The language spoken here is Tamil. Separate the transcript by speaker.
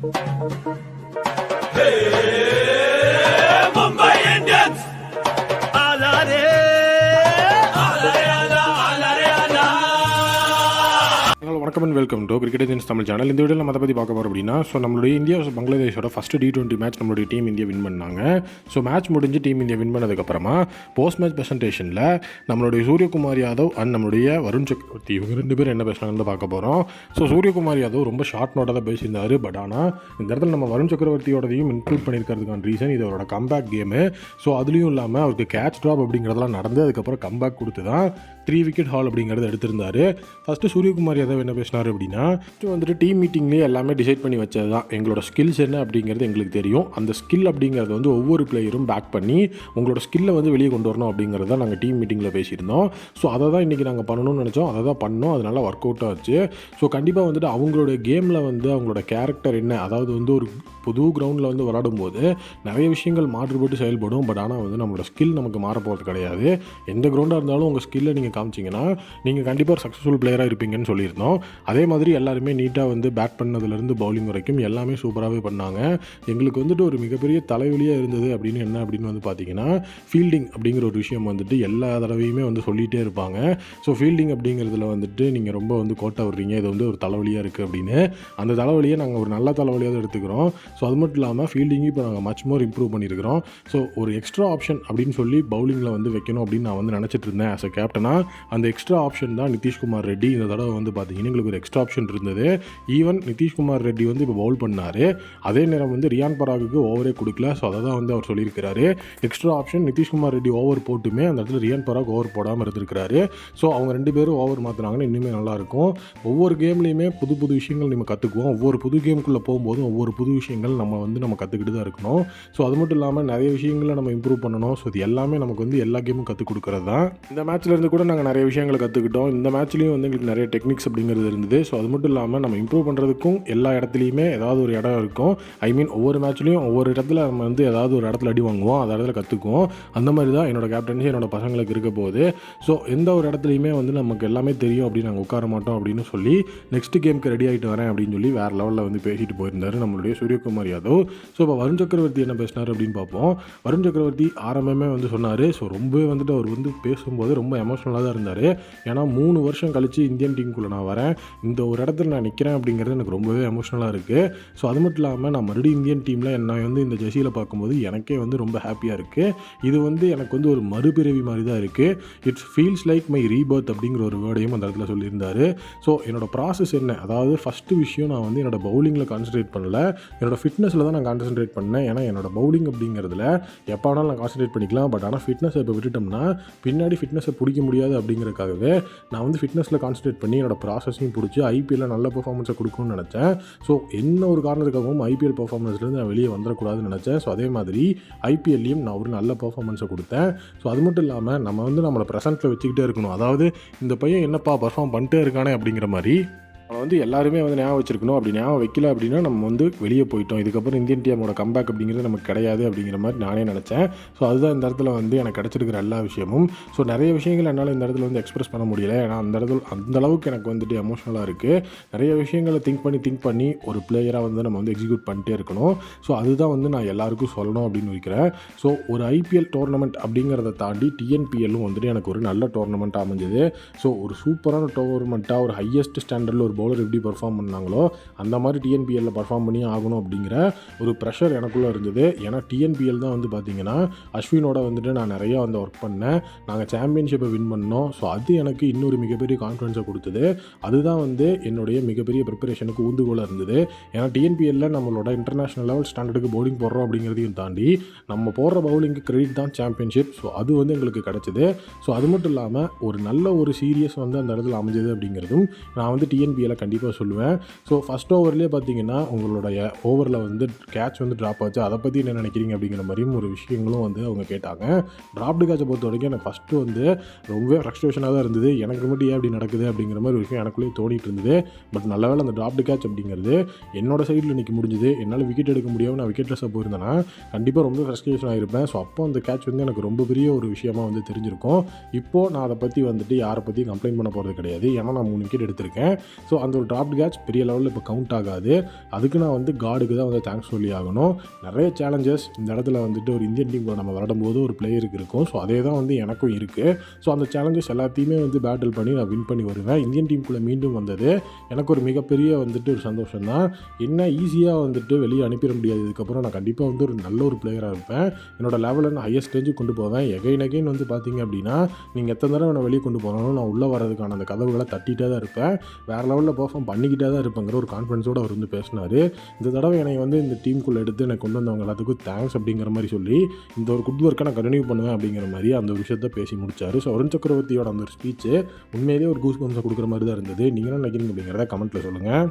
Speaker 1: Música
Speaker 2: ஹலோ வணக்கம் and welcome to cricket agents Tamil channel இந்த வீடியோவில் நம்ம அதை பற்றி பார்க்க போகிறோம் அப்படின்னா ஸோ நம்மளுடைய இந்தியா பங்களாதேஷோட ஃபஸ்ட்டு டி டுவெண்ட்டி மேட்ச் நம்மளுடைய டீம் இந்தியா வின் பண்ணாங்க. ஸோ மேட்ச் முடிஞ்சு டீம் இந்தியா வின் பண்ணதுக்கப்புறமா போஸ்ட் மேட்ச் ப்ரெசன்டேஷனில் நம்மளுடைய சூரியகுமார் யாதவ் அண்ட் நம்மளுடைய வருண் சக்கரவர்த்தி இவங்க ரெண்டு பேரும் என்ன பேசுனாங்கன்னு பார்க்க போகிறோம் ஸோ சூரியகுமார் யாதவ் ரொம்ப ஷார்ட் நோட்டாக தான் பேசியிருந்தாரு. பட் ஆனால் இந்த இடத்துல நம்ம வருண் சக்கரவர்த்தியோடதையும் இன்க்ளூட் பண்ணியிருக்கிறதுக்கான ரீசன் இது அவரோட கம்பேக் கேமு ஸோ அதுலேயும் இல்லாமல் அவருக்கு கேட்ச் ட்ராப் அப்படிங்கிறதெல்லாம் நடந்து அதுக்கப்புறம் கம்பேக் கொடுத்து தான் த்ரீ விக்கெட் ஹால் அப்படிங்கிறத எடுத்திருந்தாரு. ஃபஸ்ட்டு சூரியகுமார் யாதவ் என்ன பேசினார் அப்படின்னா first வந்துட்டு டீம் மீட்டிங்லேயே எல்லாமே டிசைட் பண்ணி வச்சது தான் எங்களோட ஸ்கில்ஸ் என்ன அப்படிங்கிறது எங்களுக்கு தெரியும். அந்த ஸ்கில் அப்படிங்கிறது வந்து ஒவ்வொரு பிளேயரும் பேக் பண்ணி உங்களோட ஸ்கில்லை வந்து வெளியே கொண்டு வரணும் அப்படிங்கிறத நாங்கள் டீம் மீட்டிங்கில் பேசியிருந்தோம். ஸோ அதை தான் இன்றைக்கி நாங்கள் பண்ணணும்னு நினச்சோம். அதை தான் பண்ணோம். அதனால் ஒர்க் அவுட் ஆச்சு. ஸோ கண்டிப்பாக வந்துட்டு அவங்களோட கேமில் வந்து அவங்களோட கேரக்டர் என்ன அதாவது வந்து ஒரு புது கிரவுண்டில் வந்து விளாடும் போது நிறைய விஷயங்கள் மாற்றுப்பட்டு செயல்படும். பட் ஆனால் வந்து நம்மளோட ஸ்கில் நமக்கு மாற போகிறது கிடையாது. எந்த கிரவுண்டாக இருந்தாலும் உங்கள் ஸ்கில்லை நீங்கள் காமிச்சிங்கன்னா நீங்கள் கண்டிப்பாக ஒரு சக்ஸஸ்ஃபுல் பிளேயராக இருப்பீங்கன்னு சொல்லியிருந்தோம். அதே மாதிரி எல்லாருமே நீட்டாக வந்து பேட் பண்ணதுலேருந்து பவுலிங் வரைக்கும் எல்லாமே சூப்பராகவே பண்ணாங்க. எங்களுக்கு வந்துட்டு ஒரு மிகப்பெரிய தலைவலியாக இருந்தது அப்படின்னு என்ன அப்படின்னு வந்து பார்த்தீங்கன்னா ஃபீல்டிங் அப்படிங்கிற ஒரு விஷயம் வந்துட்டு எல்லா தடவையுமே வந்து சொல்லிகிட்டே இருப்பாங்க. ஸோ ஃபீல்டிங் அப்படிங்கிறதுல வந்துட்டு நீங்கள் ரொம்ப வந்து கோட்டை விடுறீங்க. இது வந்து ஒரு தலைவலியாக இருக்குது அப்படின்னு. அந்த தலைவலியை நாங்கள் ஒரு நல்ல தலைவலியாக தான் எடுத்துக்கிறோம். ஸோ அது மட்டும் இல்லாமல் ஃபீல்டிங்கும் இப்போ நாங்கள் மச் மோர் இம்ப்ரூவ் பண்ணியிருக்கிறோம். ஸோ ஒரு எக்ஸ்ட்ரா ஆப்ஷன் அப்படின்னு சொல்லி பவுலிங்கில் வந்து வைக்கணும் அப்படின்னு நான் வந்து நினச்சிட்டு இருந்தேன் ஆஸ் அ கேப்டனாக அந்த எக்ஸ்ட்ரா ஆப்ஷன் தான் நிதிஷ்குமார் ரெட்டி இந்த தடவை வந்து பார்த்தீங்கன்னா எங்களுக்கு ஒரு எக்ஸ்ட்ரா ஆப்ஷன் இருந்தது. ஈவன் நிதிஷ்குமார் ரெட்டி வந்து இப்போ பவுல் பண்ணார். அதே நேரம் வந்து ரியான் பராகுக்கு ஓவரே கொடுக்கல. ஸோ அதை தான் வந்து அவர் சொல்லியிருக்கிறாரு. Extra option Nitishkumar Reddy over போட்டுமே அந்த இடத்துல ரியான் பராக் ஓவர் போடாமல் இருந்திருக்கிறாரு. ஸோ அவங்க ரெண்டு பேரும் ஓவர் மாற்றினாங்கன்னா இன்னுமே நல்லாயிருக்கும் ஒவ்வொரு கேம்லேயுமே புது புது விஷயங்கள் நம்ம கற்றுக்குவோம் ஒவ்வொரு புது கேமுக்குள்ளே போகும்போதும் ஒவ்வொரு புது விஷயங்கள் நம்ம வந்து நம்ம கற்றுக்கிட்டு தான் இருக்கணும். ஸோ அது மட்டும் இல்லாமல் நிறைய விஷயங்களை நம்ம இம்ப்ரூவ் பண்ணணும். ஸோ இது எல்லாமே நமக்கு வந்து எல்லா கேமும் கற்றுக் கொடுக்குறது தான் இந்த மேட்ச்லேருந்து கூட நாங்கள் நிறைய விஷயங்களை கற்றுக்கிட்டோம் இந்த மேட்ச்லேயும் வந்து எங்களுக்கு நிறைய டெக்னிக்ஸ் அப்படிங்கிறது இருந்தது. ஸோ அது மட்டும் இல்லாமல் நம்ம இம்ப்ரூவ் பண்ணுறதுக்கும் எல்லா இடத்துலையுமே ஏதாவது ஒரு இடம் இருக்கும். ஐ மீன் ஒவ்வொரு மேட்ச்லையும் ஒவ்வொரு இடத்துல நம்ம வந்து ஏதாவது ஒரு இடத்துல அடி வாங்குவோம். அந்த இடத்துல கற்றுக்குவோம் அந்த மாதிரி தான் என்னோட கேப்டன்சி என்னோட பசங்களுக்கு இருக்க போகுது. ஸோ எந்த ஒரு இடத்துலையுமே வந்து நமக்கு எல்லாமே தெரியும் அப்படின்னு நாங்கள் உட்கார மாட்டோம் அப்படின்னு சொல்லி நெக்ஸ்ட் கேமுக்கு ரெடி ஆகிட்டு வரேன் அப்படின்னு சொல்லி வேறு லெவலில் வந்து பேசிட்டு போயிருந்தார் நம்மளுடைய சூரியகுமார் யாதவ். ஸோ இப்போ வருண் சக்கரவர்த்தி என்ன பேசினார் அப்படின்னு பார்ப்போம். வருண் சக்கரவர்த்தி ஆரம்பமே வந்து சொன்னார். ஸோ ரொம்பவே வந்துட்டு அவர் வந்து பேசும்போது ரொம்ப எமோஷனலாக தான் இருந்தார். ஏன்னா மூணு வருஷம் கழித்து இந்தியன் டீமுக்குள்ளே நான் வரேன். இந்த ஒரு இடத்துல நான் நிற்கிறேன் அப்படிங்கிறது எனக்கு ரொம்பவே எமோஷனலாக இருக்குது ஸோ அது மட்டும் இல்லாமல் நான் மறுபடியும் இந்தியன் டீமில் என்னை வந்து இந்த ஜெர்சியில் பார்க்கும்போது எனக்கே வந்து ரொம்ப ஹாப்பியாக இருக்குது இது வந்து எனக்கு வந்து ஒரு மறுபிறவி மாதிரி தான் இருக்குது it's feels like my rebirth அப்படிங்கிற ஒரு வேர்டையும் அந்த இடத்துல சொல்லியிருந்தார். ஸோ என்னோட ப்ராசஸ் என்ன? அதாவது ஃபஸ்ட்டு விஷயம் நான் வந்து என்னோட பவுலிங்கில் கான்சன்ட்ரேட் பண்ணல. என்னோடய ஃபிட்னஸில் தான் நான் கான்சன்ட்ரேட் பண்ணேன். ஏன்னா என்னோட பவுலிங் அப்படிங்கிறதுல எப்போ வேணாலும் நான் கான்சன்ட்ரேட் பண்ணிக்கலாம். பட் ஆனால் ஃபிட்னஸை இப்போ விட்டுட்டோம்னா பின்னாடி ஃபிட்னஸை பிடிக்க முடியாது அப்படிங்கிறதுக்காகவே நான் வந்து ஃபிட்னஸில் கான்சன்ட்ரேட் பண்ணி என்னோடய ப்ராசஸையும் பிடிச்சி ஐபிஎல்ல நல்ல பர்ஃபார்மன்ஸை கொடுக்கணும்னு நினச்சேன். ஸோ என்ன ஒரு காரணத்துக்காகவும் ஐபிஎல் பர்ஃபார்மன்ஸ்லேருந்து நான் வெளியே வந்துடக்கூடாதுன்னு நினச்சேன். ஸோ அதே மாதிரி ஐபிஎல்லையும் நான் ஒரு நல்ல பர்ஃபார்மன்ஸை கொடுத்தேன். ஸோ அது மட்டும் இல்லாமல் நம்ம வந்து நம்மளை ப்ரெசென்ட்டில் வச்சுக்கிட்டே இருக்கணும். அதாவது இந்த பையன் என்னப்பா பர்ஃபார்ம் பண்ணிட்டே இருக்கானே அப்படிங்கிற மாதிரி அவனை வந்து எல்லாருமே வந்து ஞாபகம் வச்சிருக்கணும். அப்படி ஞாபகம் வைக்கல அப்படின்னா நம்ம வந்து வெளியே போயிட்டோம். இதுக்கப்புறம் இந்தியன் டீமோட கம்பேக் அப்படிங்கிறது நமக்கு கிடையாது அப்படிங்கிற மாதிரி நானே நினச்சேன். ஸோ அதுதான் இந்த இடத்துல வந்து எனக்கு கிடச்சிருக்கிற எல்லா விஷயமும். ஸோ நிறைய விஷயங்கள் என்னால் இந்த இடத்துல வந்து எக்ஸ்பிரஸ் பண்ண முடியல. ஏன்னா அந்த இடத்துல அந்த அளவுக்கு எனக்கு வந்துட்டு எமோஷனலாக இருக்குது நிறைய விஷயங்களை திங்க் பண்ணி திங்க் பண்ணி ஒரு பிளேயராக வந்து நம்ம வந்து எக்ஸிக்யூட் பண்ணிட்டே இருக்கணும். ஸோ அதுதான் வந்து நான் எல்லாருக்கும் சொல்லணும் அப்படின்னு இருக்கிறேன் ஸோ ஒரு ஐபிஎல் டோர்னமெண்ட் அப்படிங்கிறத தாண்டி டிஎன்பிஎல்லும் வந்துட்டு எனக்கு ஒரு நல்ல டோர்னமெண்ட்டாக அமைஞ்சது. ஸோ ஒரு சூப்பரான டோர்னமெண்ட்டாக ஒரு ஹையஸ்ட் ஸ்டாண்டர்டில் ஒரு பவுலர் எப்படி பர்ஃபார்ம் பண்ணாங்களோ அந்த மாதிரி டிஎன்பிஎல்ல பர்ஃபார்ம் பண்ணி ஆகணும் அப்படிங்கிற ஒரு ப்ரெஷர் எனக்குள்ளே இருந்தது. ஏன்னா டிஎன்பிஎல் தான் வந்து பார்த்தீங்கன்னா அஸ்வினோட வந்துட்டு நான் நிறையா வந்து ஒர்க் பண்ணேன். நாங்கள் சாம்பியன்ஷிப்பை வின் பண்ணோம். ஸோ அது எனக்கு இன்னொரு மிகப்பெரிய கான்ஃபிடன்ஸை கொடுத்தது. அதுதான் வந்து என்னுடைய மிகப்பெரிய ப்ரிப்பரேஷனுக்கு ஊந்துகோலாக இருந்தது. ஏன்னா டிஎன்பிஎல்ல நம்மளோட இன்டர்நேஷனல் லெவல் ஸ்டாண்டர்டுக்கு பவுலிங் போடுறோம் அப்படிங்கிறதையும் தாண்டி நம்ம போடுற பவுலிங்க்கு கிரெடிட் தான் சாம்பியன்ஷிப் ஸோ அது வந்து எங்களுக்கு கிடச்சிது. ஸோ அது மட்டும் இல்லாமல் ஒரு நல்ல ஒரு சீரியஸ் வந்து அந்த இடத்துல அமைஞ்சது அப்படிங்கிறதும் நான் வந்து டிஎன்பிஎல் டீட்டெயிலாக கண்டிப்பாக சொல்லுவேன். ஸோ ஃபஸ்ட் ஓவர்லேயே பார்த்தீங்கன்னா உங்களுடைய ஓவரில் வந்து கேட்ச் வந்து ட்ராப் ஆச்சு. அதை பற்றி என்ன நினைக்கிறீங்க அப்படிங்கிற மாதிரியும் ஒரு விஷயங்களும் வந்து அவங்க கேட்டாங்க. ட்ராப்டு கேட்சை பொறுத்த வரைக்கும் எனக்கு ஃபஸ்ட்டு வந்து ரொம்பவே ஃப்ரஸ்ட்ரேஷனாக தான் இருந்தது. எனக்கு மட்டும் ஏன் அப்படி நடக்குது அப்படிங்கிற மாதிரி ஒரு விஷயம் எனக்குள்ளேயே தோணிட்டு இருந்தது. பட் நல்ல வேலை அந்த ட்ராப்டு கேட்ச் அப்படிங்கிறது என்னோட சைடில் இன்றைக்கி முடிஞ்சுது. என்னால் விக்கெட் எடுக்க முடியாமல் நான் விக்கெட் லெஸ்ஸாக போயிருந்தேன்னா கண்டிப்பாக ரொம்ப ஃப்ரஸ்ட்ரேஷன் ஆகிருப்பேன் ஸோ அப்போ அந்த கேட்ச் வந்து எனக்கு ரொம்ப பெரிய ஒரு விஷயமா வந்து தெரிஞ்சிருக்கும். இப்போது நான் அதை பற்றி வந்துட்டு யாரை பற்றி கம்ப்ளைண்ட் பண்ண போகிறது கிடையாது. ஏன்னா நான் மூணு விக்கெட் எடுத்திருக்கேன். ஸோ அந்த ஒரு ட்ராப்ட் கேட்ச் பெரிய லெவலில் இப்போ கவுண்ட் ஆகாது. அதுக்கு நான் வந்து காடுக்கு தான் வந்து தேங்க்ஸ் சொல்லி ஆகணும். நிறைய சேலஞ்சஸ் இந்த இடத்துல வந்துட்டு ஒரு இந்தியன் டீம் நம்ம விளாடும் போது ஒரு பிளேயருக்கு இருக்கும். ஸோ அதே தான் வந்து எனக்கும் இருக்குது ஸோ அந்த சேலஞ்சஸ் எல்லாத்தையுமே வந்து பேட்டில் பண்ணி நான் வின் பண்ணி வருவேன். இந்தியன் டீமுக்குள்ளே மீண்டும் வந்தது எனக்கு ஒரு மிகப்பெரிய வந்துட்டு ஒரு சந்தோஷம் தான். என்ன ஈஸியாக வந்துட்டு வெளியே அனுப்பிட முடியாது. இதுக்கப்புறம் நான் கண்டிப்பாக வந்து ஒரு நல்ல ஒரு பிளேயராக இருப்பேன். என்னோடய லெவலில் நான் ஹையஸ்ட் ரேஞ்சுக்கு கொண்டு போவேன். எகைன் எகைன் வந்து பார்த்தீங்க அப்படின்னா நீங்கள் எத்தனை தடவை நான் வெளியே கொண்டு போனாலும் நான் உள்ளே வரதுக்கான அந்த கதவுகளை தட்டிகிட்டே தான் இருப்பேன். வேறு லெவலில் லெவலில் பர்ஃபார்ம் பண்ணிக்கிட்டே தான் இருப்பேங்கிற ஒரு கான்ஃபிடன்ஸோடு அவர் வந்து பேசினார். இந்த தடவை என்னை வந்து இந்த டீமுக்குள்ளே எடுத்து எனக்கு கொண்டு வந்தவங்க எல்லாத்துக்கும் தேங்க்ஸ் அப்படிங்கிற மாதிரி சொல்லி இந்த ஒரு குட் ஒர்க்கை நான் கண்டினியூ பண்ணுவேன் அப்படிங்கிற மாதிரி அந்த ஒரு விஷயத்த பேசி முடிச்சார். ஸோ அருண் சக்கரவர்த்தியோட அந்த ஒரு ஸ்பீச்சு உண்மையிலேயே ஒரு கூஸ் பம்ஸை கொடுக்குற மாதிரி தான் இருந்தது. நீங்கள் என்ன நினைக்கிறீங்க அப்படிங்கிறத கமெண்ட்டில் சொல்லுங்கள்